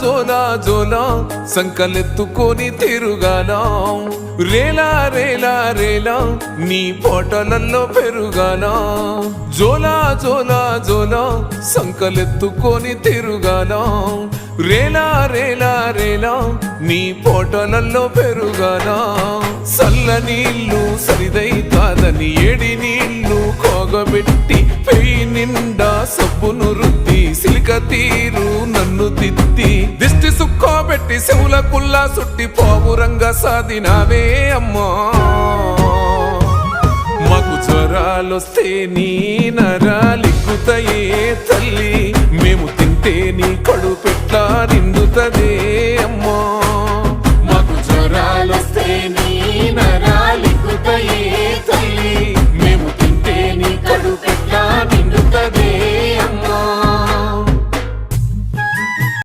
జోలా జోలా సంకలెత్తుకొని తిరుగాల రేలా రేలా రేలా నీ పోటలల్లో పెరుగాల జోలా జోలా జోలా సంకలెత్తుకొని తిరుగాల రేలా రేలా రేలా నీ పోటలల్లో పెరుగాల సల్ల నీళ్ళు సరిదై కాదని ఏడి నీళ్ళు కోగబెట్టి పెయి నిండా సబ్బును రుద్దీసి సిలిక తీరు నన్ను తిత్తి దిష్టి సుక్కోబెట్టి శివుల కుల్లా సుట్టి పోవురంగా సాధినావే అమ్మా. మాకు జ్వరాలొస్తే నీ నరాలిక్కుతయే తల్లి. మేము తింటే నీ కడుపెట్లా నిండుతదే